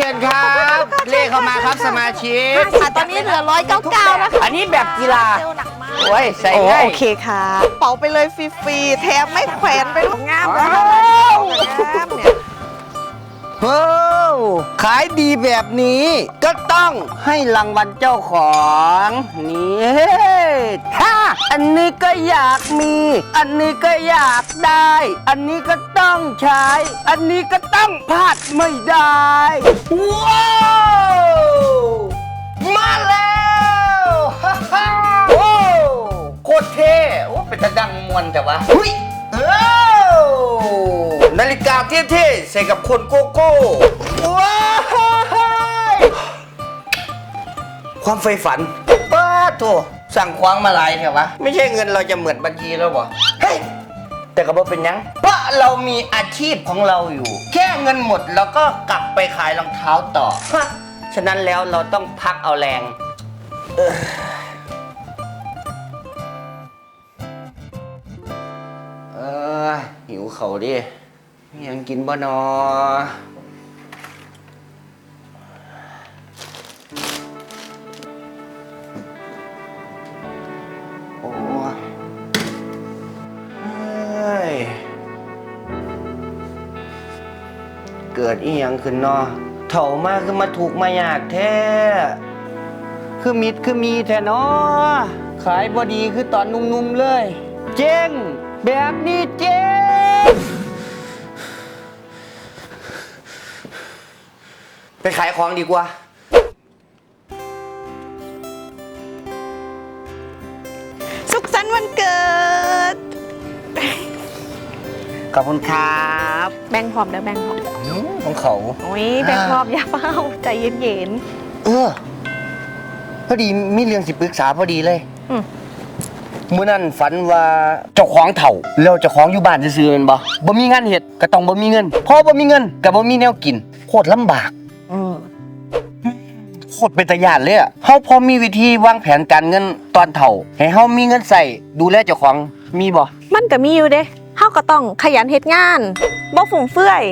ชิญครับ เลขเข้ามาครับสมาชิก ค่ะตอนนี้เหลือร้อยเก้าเก้านะคะอันนี้แบบกีฬา เซลล์หนักมากโอ้ยใส่โอ้ง่ายโอเคค่ะ เป๋าไปเลยฟรีๆแถมไม่แขวนไปด้วยงามแล้วว้าวงามเนี่ย เฮ้ย ขายดีแบบนี้ก็ต้องให้รางวัลเจ้าของ นี่ถ้าอันนี้ก็อยากมี อันนี้ก็อยากได้ อันนี้ก็ต้องใช้ อันนี้ก็ต้องพลาดไม่ได้ ว้าวมาแล้วฮ่าฮ่าโอ้โคตรเท่โอ้เป็นตะดังมวนแต่ว่าหุ้ยเอ้า นาฬิกาเท่ๆใส่กับคนโกโก้ว้ายความใฝ่ฝันป้าโถสั่งควางมาหลายแถววะ ไม่ใช่เงินเราจะเหมือนบัญชีแล้วบ่เฮ้ยแต่ก็บ่เป็นยังเพราะเรามีอาชีพของเราอยู่ แค่เงินหมดเราก็กลับไปขายรองเท้าต่อฮะฉะนั้นแล้วเราต้องพักเอาแรงเออหิวเขาดิ มียังกินบ่นอโอ้ยเฮ้ย เกิดอีหยังขึ้นนอเถ่ามากคือมาถูกมายากแท้ คือมิดคือมีแท้นอขายบอดีคือตอนนุ่มๆเลย เจ๊งแบบนี้เจ๊ง ไปขายของดีกว่า สุขสันต์วันเกิด ขอบคุณครับแบ่งพร้อมเด้อแบ่งพร้อมอืมของเขา โอ้ยแบ่งพร้อมอย่าเฝ้าใจเย็น เออ พอดีมีเรื่องสิปรึกษาพอดีเลยอืม เมื่อนั้นฝันว่าเจ้าของเถ่าแล้วเจ้าของอยู่บ้านซื่อๆแม่นบ่บ่มีงานเฮ็ดก็ต้องบ่มีเงินพอบ่มีเงินก็บ่มีแนวกินโคตรลำบาก ๆอืมโคตรเป็นตาญาติเลยอะเฮาพอมีวิธีวางแผนการเงินตอนเฒ่า ให้เฮามีเงินใส่ดูแลเจ้าของมีบ่มันก็มีอยู่เด้เฮาก็ต้องขยันเฮ็ดงานบ่ฟุ่มเฟือย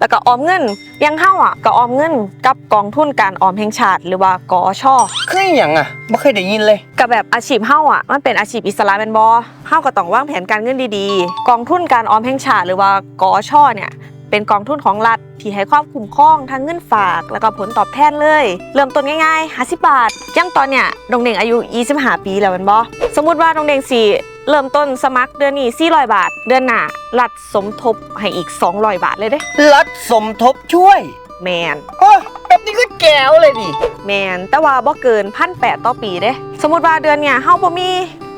แล้วก็ออมเงินอยังเฮาอะก็ออมเงินกับกองทุนการออมแห่งชาติ หรือว่ากอชคืออหยังอะบ่เคยได้ยินเลย กับแบบอาชีพเฮาอะมันเป็นอาชีพอิสระเป็นบอเฮาก็ต้องวางแผนการเงินดีๆ กองทุนการออมแห่งชาติหรือว่ากอชเนี่ย เป็นกองทุนของรัฐที่ให้ความคุ้มครองทั้งเงินฝาก แล้วก็ผลตอบแทนเลย เริ่มต้นง่ายๆ50บาทอยังตอนเนี่ยดงเด่งอายุ 25 ปีแล้วเป็นบอสมมุติว่าดงเด่งสี่เริ่มต้นสมัครเดือนนี้400 บาท เดือนหน้ารัฐสมทบให้อีก 200 บาทเลยเด้รัฐสมทบช่วยแมน โอ้แบบนี้ก็แก้วเลยดิแมนแต่ว่าบ่เกินพันแปดต่อปีเด้ สมมุติว่าเดือนเนี่ยเฮาบ่มี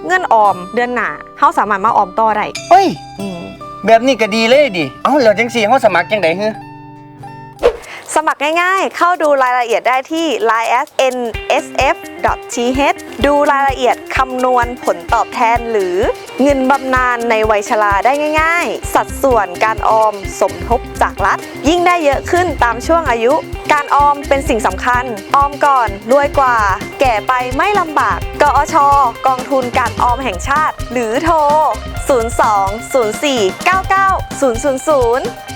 เงินออมเดือนหน้าเฮาสามารถมาออมต่อได้เฮ้ย อืม แบบนี้ก็ดีเลยดิ เอ้าแล้วจังสี่เขาสมัครจังไดฮึ มัครง่ายๆ เข้าดูรายละเอียดได้ที่ line snsf. th ดูรายละเอียดคำนวณผลตอบแทนหรือเงินบำนาญในวัยชราได้ง่าย ๆ สัดส่วนการออมสมทบจากรัฐ ยิ่งได้เยอะขึ้นตามช่วงอายุ การออมเป็นสิ่งสำคัญ ออมก่อนรวยกว่า แก่ไปไม่ลำบาก กอช กองทุนการออมแห่งชาติ หรือโทร 02 04 99 000